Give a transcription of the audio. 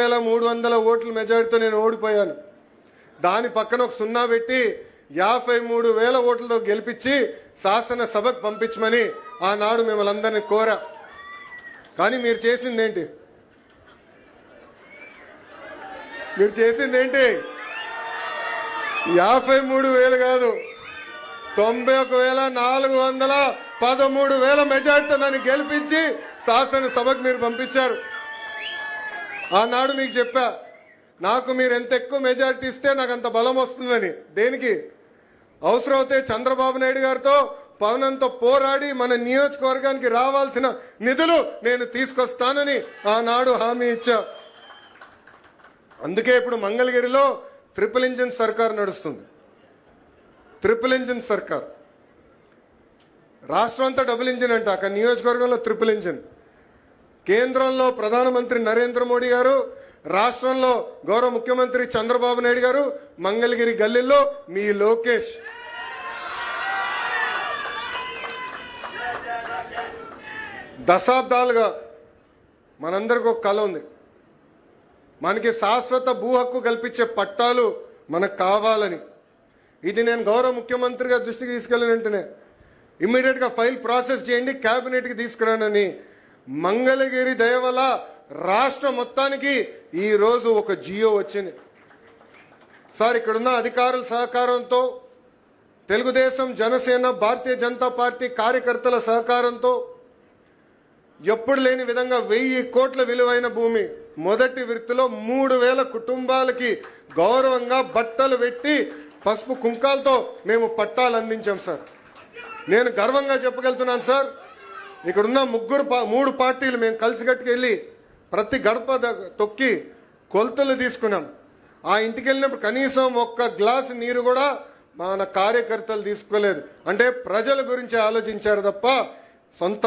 వేల మూడు వందల ఓట్ల మెజారిటీతో నేను ఓడిపోయాను. దాని పక్కన ఒక సున్నా పెట్టి యాభై మూడు వేల ఓట్లతో గెలిపించి శాసనసభకు పంపించమని ఆనాడు మిమ్మల్ని అందరినీ కోరా. కానీ మీరు చేసింది ఏంటి మీరు చేసింది ఏంటి యాభై మూడు వేలు కాదు తొంభై ఒక వేల నాలుగు వందల పదమూడు వేల మెజార్టీతో నన్ను గెలిపించి శాసనసభకు మీరు పంపించారు. ఆనాడు మీకు చెప్పా నాకు మీరు ఎంత ఎక్కువ మెజారిటీ ఇస్తే నాకు అంత బలం వస్తుందని. దేనికి? అవసరమైతే చంద్రబాబు నాయుడు గారితో పవనంతో పోరాడి మన నియోజకవర్గానికి రావాల్సిన నిధులు నేను తీసుకొస్తానని ఆనాడు హామీ ఇచ్చా. అందుకే ఇప్పుడు మంగళగిరిలో ట్రిపుల్ ఇంజిన్ సర్కార్ నడుస్తుంది. ట్రిపుల్ ఇంజిన్ సర్కార్. రాష్ట్రం అంతా డబుల్ ఇంజిన్ అంట అక్కడ నియోజకవర్గంలో ట్రిపుల్ ఇంజిన్. కేంద్రంలో ప్రధానమంత్రి నరేంద్ర మోడీ గారు రాష్ట్రంలో గౌరవ ముఖ్యమంత్రి చంద్రబాబు నాయుడు గారు మంగళగిరి గల్లీలో మీ లోకేష్. దశాబ్దాలుగా మనందరికి ఒక కళ ఉంది. మనకి శాశ్వత భూ హక్కు కల్పించే పట్టాలు మనకు కావాలని. ఇది నేను గౌరవ ముఖ్యమంత్రిగా దృష్టికి తీసుకెళ్ళిన వెంటనే. ఇమ్మీడియట్గా ఫైల్ ప్రాసెస్ చేయండి క్యాబినెట్కి తీసుకురానని మంగళగిరి దయ వల్ల రాష్ట్ర మొత్తానికి ఈరోజు ఒక జియో వచ్చింది. సార్ ఇక్కడున్న అధికారుల సహకారంతో తెలుగుదేశం జనసేన భారతీయ జనతా పార్టీ కార్యకర్తల సహకారంతో ఎప్పుడు లేని విధంగా వెయ్యి కోట్ల విలువైన భూమి మొదటి వృత్తిలో మూడు వేల కుటుంబాలకి గౌరవంగా బట్టలు పెట్టి పసుపు కుంకాలతో మేము పట్టాలు అందించాం సార్. నేను గర్వంగా చెప్పగలుగుతున్నాను సార్. ఇక్కడున్న ముగ్గురు మూడు పార్టీలు మేము కలిసి కట్టుకెళ్ళి ప్రతి గడప తొక్కి కొలతలు తీసుకున్నాం. ఆ ఇంటికి వెళ్ళినప్పుడు కనీసం ఒక్క గ్లాస్ నీరు కూడా మన కార్యకర్తలు తీసుకోలేదు. అంటే ప్రజల గురించి ఆలోచించారు తప్ప సొంత